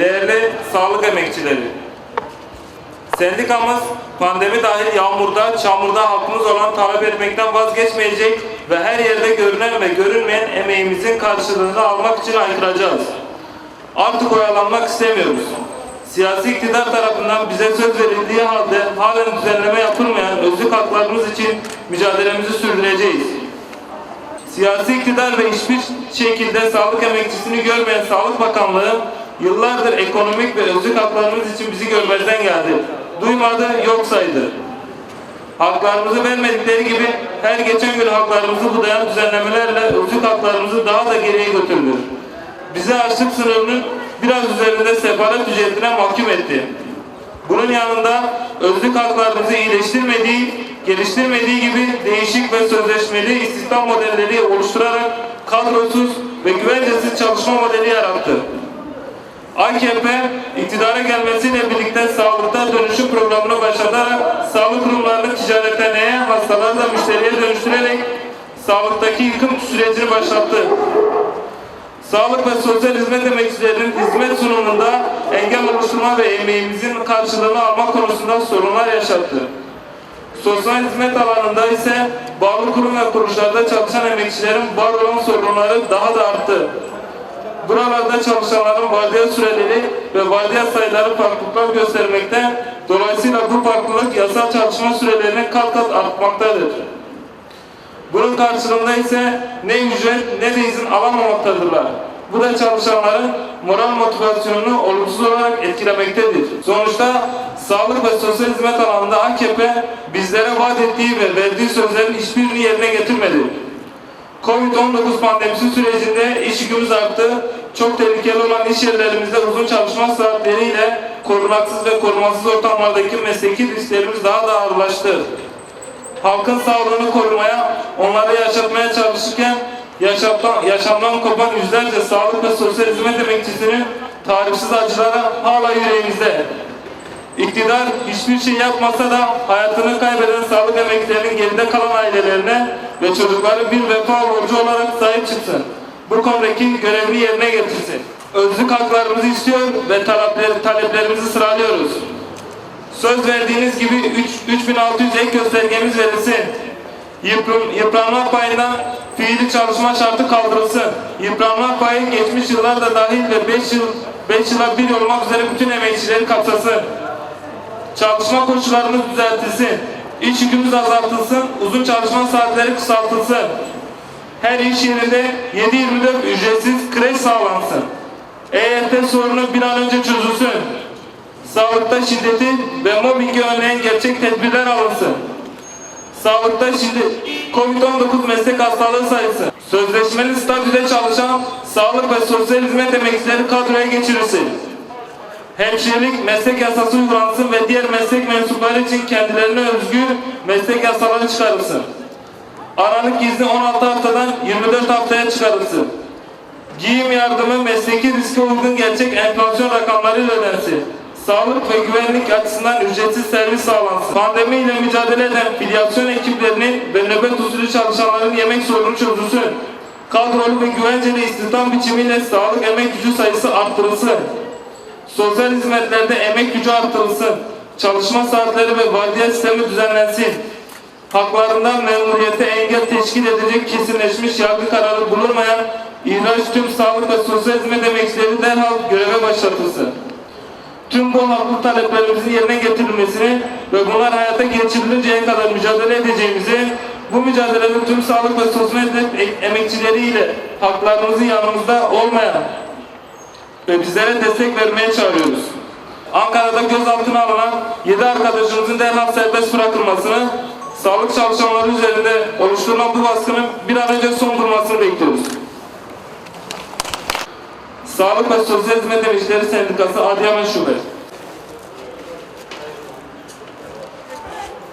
değerli sağlık emekçileri. Sendikamız pandemi dahil yağmurda, çamurda hakkımız olan talep etmekten vazgeçmeyecek ve her yerde görünen ve görünmeyen emeğimizin karşılığını almak için haykıracağız. Artık oyalanmak istemiyoruz. Siyasi iktidar tarafından bize söz verildiği halde halen düzenleme yapılmayan özlük haklarımız için mücadelemizi sürdüreceğiz. Siyasi iktidar ve hiçbir şekilde sağlık emekçisini görmeyen Sağlık Bakanlığı yıllardır ekonomik ve özlük haklarımız için bizi görmezden geldi. Duymadı, yok saydı. Haklarımızı vermedikleri gibi her geçen gün haklarımızı budayan düzenlemelerle özlük haklarımızı daha da geriye götürdü. Bizi açlık sınırının biraz üzerinde sefalet ücretine mahkum etti. Bunun yanında özlük haklarımızı iyileştirmediği, geliştirmediği gibi değişik ve sözleşmeli istihdam modelleri oluşturarak kadrosuz ve güvencesiz çalışma modeli yarattı. AKP iktidara gelmesiyle birlikte sağlıkta dönüşüm programını başlatarak sağlık kurumlarını ticarethaneye, hastaları da müşteriye dönüştürerek sağlıktaki yıkım sürecini başlattı. Sağlık ve sosyal hizmet emekçilerinin hizmet sunumunda engel oluşturma ve emeğimizin karşılığını alma konusunda sorunlar yaşattı. Sosyal hizmet alanında ise bağlı kurum ve kuruluşlarda çalışan emekçilerin var olan sorunları daha da arttı. Buralarda çalışanların vardiya süreleri ve vardiya sayıları farklılıklar göstermekte. Dolayısıyla bu farklılık yasal çalışma sürelerinin kat kat artmaktadır. Bunun karşılığında ise ne ücret ne de izin alamamaktadırlar. Bu da çalışanların moral motivasyonunu olumsuz olarak etkilemektedir. Sonuçta sağlık ve sosyal hizmet alanında AKP bizlere vaat ettiği ve verdiği sözlerin hiçbirini yerine getirmedi. Covid-19 pandemisi sürecinde yükümüz arttı. Çok tehlikeli olan iş yerlerimizde uzun çalışma saatleriyle korunaksız ve korumasız ortamlardaki mesleki risklerimiz daha da ağırlaştı halkın sağlığını korumaya, onları yaşatmaya çalışırken yaşamdan, yaşamdan kopan yüzlerce sağlık ve sosyal hizmet emekçisinin tarifsiz acıları hala yüreğimizde. İktidar hiçbir şey yapmasa da hayatını kaybeden sağlık emekçilerinin geride kalan ailelerine ve çocukları bir vefa borcu olarak sahip çıksın. Bu konudaki görevini yerine getirsin. Özlük haklarımızı istiyor ve talepler, taleplerimizi sıralıyoruz. Söz verdiğiniz gibi 3, 3600 ek göstergemiz verilsin. Yıpran, yıpranma payından fiili çalışma şartı kaldırılsın. Yıpranma payı geçmiş yıllarda dahil ve 5 yıl 5 yıla bir olmak üzere bütün emekçileri kapsasın. Çalışma koşullarımız düzeltilsin. İş yükümüz azaltılsın. Uzun çalışma saatleri kısaltılsın. Her iş yerinde 7-24 ücretsiz kreş sağlansın. EYT sorunu bir an önce çözülsün. Sağlıkta şiddeti ve mobbingi önleyen gerçek tedbirler alınsın. Sağlıkta şiddet, COVID-19 meslek hastalığı sayısı, sözleşmeli statüde çalışan sağlık ve sosyal hizmet emekçileri kadroya geçirilsin. Hemşirelik meslek yasası uygulansın ve diğer meslek mensupları için kendilerine özgü meslek yasaları çıkarılsın. Aralık izni 16 haftadan 24 haftaya çıkarılsın. Giyim yardımı mesleki riske uygun gerçek enflasyon rakamlarıyla ödensin. Sağlık ve güvenlik açısından ücretsiz servis sağlansın. Pandemiyle mücadele eden filyasyon ekiplerinin ve nöbet usulü çalışanların yemek sorunu çözülsün. Kadrolu ve güvenceli istihdam biçimiyle sağlık emek gücü sayısı arttırılsın. Sosyal hizmetlerde emek gücü artırılsın. Çalışma saatleri ve vardiya sistemi düzenlensin. Haklarından memuriyete engel teşkil edecek kesinleşmiş yargı kararı bulunmayan ihraç tüm sağlık ve sosyal hizmet emekçileri derhal göreve başlatılsın. Tüm bu haklı taleplerimizin yerine getirilmesini ve bunlar hayata geçirilinceye kadar mücadele edeceğimizi, bu mücadelede tüm sağlık ve sosyal hizmet emekçileriyle haklarımızın yanımızda olmayan ve bizlere destek vermeye çağırıyoruz. Ankara'da gözaltına alınan 7 arkadaşımızın derhal serbest bırakılmasını, sağlık çalışanları üzerinde oluşturulan bu baskının bir an önce son durmasını bekliyoruz. Sağlık ve Sosyal Hizmet Emekçileri Sendikası Adıyaman Şube.